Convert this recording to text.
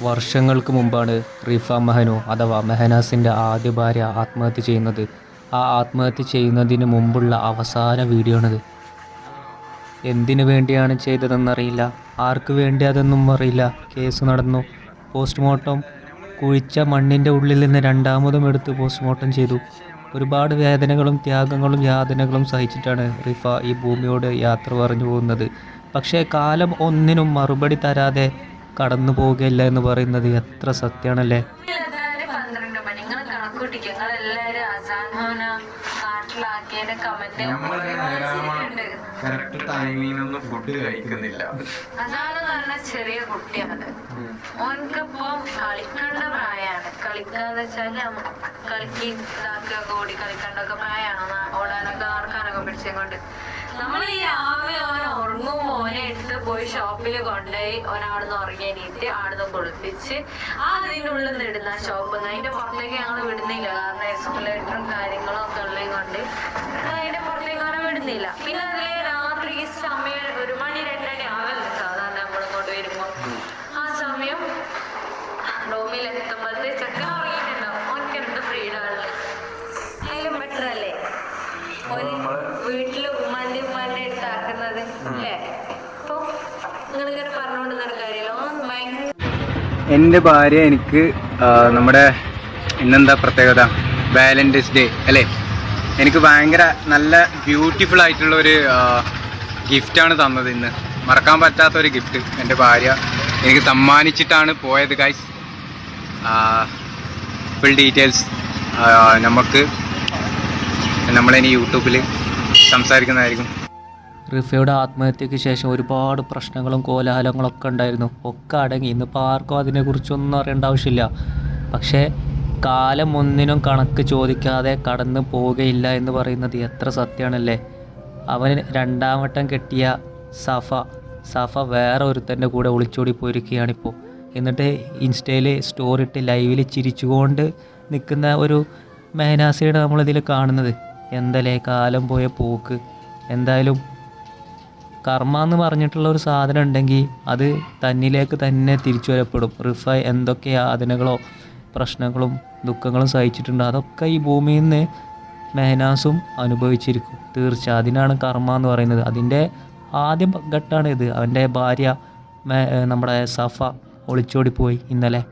വർഷങ്ങൾക്ക് മുമ്പാണ് റിഫ മെഹനു അഥവാ മെഹനാസിന്റെ ആദ്യ ഭാര്യ ആത്മഹത്യ ചെയ്യുന്നത്. ആ ആത്മഹത്യ ചെയ്യുന്നതിന് മുമ്പുള്ള അവസാന വീഡിയോ ആണിത് എന്തിനു വേണ്ടിയാണ് ചെയ്തതെന്നറിയില്ല. ആർക്ക് വേണ്ടി അതൊന്നും അറിയില്ല. കേസ് നടന്നു. പോസ്റ്റ്മോർട്ടം കുഴിച്ച മണ്ണിന്റെ ഉള്ളിൽ നിന്ന് രണ്ടാമതും എടുത്ത് പോസ്റ്റ്മോർട്ടം ചെയ്തു. ഒരുപാട് വേദനകളും ത്യാഗങ്ങളും യാതനകളും സഹിച്ചിട്ടാണ് റിഫ ഈ ഭൂമിയോട് യാത്ര പറഞ്ഞു പോകുന്നത്. പക്ഷേ കാലം ഒന്നിനും മറുപടി തരാതെ കടന്നു പോവുകയില്ല എന്ന് പറയുന്നത് എത്ര സത്യമാണല്ലേ? ഫുഡ് കഴിക്കുന്നില്ല. അതാണ് പറഞ്ഞ ചെറിയ കുട്ടിയാണ്. കളിക്കേണ്ട പ്രായമാണ് കളിക്കാന്ന് വെച്ചാൽ കളിക്ക് ഇതാക്കുക ഓടി കളിക്കേണ്ടൊക്കെ പ്രായമാണ് ഓടാനൊക്കെ നടക്കാനൊക്കെ പിടിച്ചുകൊണ്ട് നമ്മൾ ഈ രാവിലെ ഓൻ ഉറങ്ങും ഓനെ പോയി ഷോപ്പിൽ കൊണ്ടുപോയി ഒരാടുന്ന് അവിടുന്ന് ആടുന്ന് കുളിപ്പിച്ച് ആ അതിന്റെ ഉള്ളിൽ നിന്ന് ഇടുന്ന ഷോപ്പ് അതിന്റെ പുറത്തേക്ക് ഞങ്ങൾ വിടുന്നില്ല. കാരണം എക്സ്പ്ലേറ്ററും കാര്യങ്ങളും ഒക്കെ ഉള്ളത് കൊണ്ട് അതിന്റെ പുറത്തേക്ക് അങ്ങനെ വിടുന്നില്ല. പിന്നെ അതിലെ രാത്രി ഈ സമയം ഒരു മണി രണ്ടണി ആവല്ലോ. സാധാരണ നമ്മൾ ഇങ്ങോട്ട് വരുമ്പോ. ആ സമയം റൂമിൽ എത്തുമ്പോഴത്തെ ചെക്കൻ ഉറങ്ങിയിട്ടുണ്ടാവും ഓനക്ക് എന്ത് ഫ്രീഡം ഉള്ളത് അതിലും ബെറ്റർ അല്ലേ? ഒരു വീട്ടിൽ ഉമ്മാന്റെ ഉമ്മാന്റെ അടുത്താക്കുന്നത് അല്ലേ? എന്റെ ഭാര്യ എനിക്ക് നമ്മുടെ ഇന്നെന്താ പ്രത്യേകത? വാലന്റൈൻസ് ഡേ അല്ലേ? എനിക്ക് ഭയങ്കര നല്ല ബ്യൂട്ടിഫുൾ ആയിട്ടുള്ള ഒരു ഗിഫ്റ്റാണ് തന്നത് ഇന്ന്. മറക്കാൻ പറ്റാത്ത ഒരു ഗിഫ്റ്റ് എന്റെ ഭാര്യ എനിക്ക് സമ്മാനിച്ചിട്ടാണ് പോയത് ഗൈസ് ഫുൾ ഡീറ്റെയിൽസ് നമുക്ക് നമ്മളിനി യൂട്യൂബിൽ സംസാരിക്കുന്നതായിരിക്കും. റിഫയുടെ ആത്മഹത്യയ്ക്ക് ശേഷം ഒരുപാട് പ്രശ്നങ്ങളും കോലാഹലങ്ങളൊക്കെ ഉണ്ടായിരുന്നു. ഒക്കെ അടങ്ങി. ഇന്നിപ്പോൾ ആർക്കും അതിനെക്കുറിച്ചൊന്നും അറിയേണ്ട ആവശ്യമില്ല. പക്ഷേ കാലം ഒന്നിനും കണക്ക് ചോദിക്കാതെ കടന്നു പോവുകയില്ല എന്ന് പറയുന്നത് എത്ര സത്യമാണല്ലേ? അവന് രണ്ടാം വട്ടം കെട്ടിയ സഫ സഫ വേറെ ഒരുത്തന്റെ കൂടെ ഒളിച്ചോടി പോയിരിക്കുകയാണിപ്പോൾ എന്നിട്ട് ഇൻസ്റ്റയിൽ സ്റ്റോറി ഇട്ട് ലൈവിൽ ചിരിച്ചുകൊണ്ട് നിൽക്കുന്ന ഒരു മെഹനാസിയുടെ നമ്മളിതിൽ കാണുന്നത്. എന്തല്ലേ കാലം പോയ പോക്ക്. എന്തായാലും കർമ്മ എന്ന് പറഞ്ഞിട്ടുള്ള ഒരു സാധനം ഉണ്ടെങ്കിൽ അത് തന്നിലേക്ക് തന്നെ തിരിച്ചു വരപ്പെടും റിഫൈ എന്തൊക്കെ യാതനകളോ പ്രശ്നങ്ങളും ദുഃഖങ്ങളും സഹിച്ചിട്ടുണ്ടോ? അതൊക്കെ ഈ ഭൂമിയിൽ നിന്ന് മെഹനാസും അനുഭവിച്ചിരിക്കും. തീർച്ച അതിനാണ് കർമ്മ എന്ന് പറയുന്നത്. അതിന്റെ ആദ്യം ഘട്ടമാണ് ഇത് അവന്റെ ഭാര്യ നമ്മുടെ സഫ ഒളിച്ചോടിപ്പോയി ഇന്നലെ.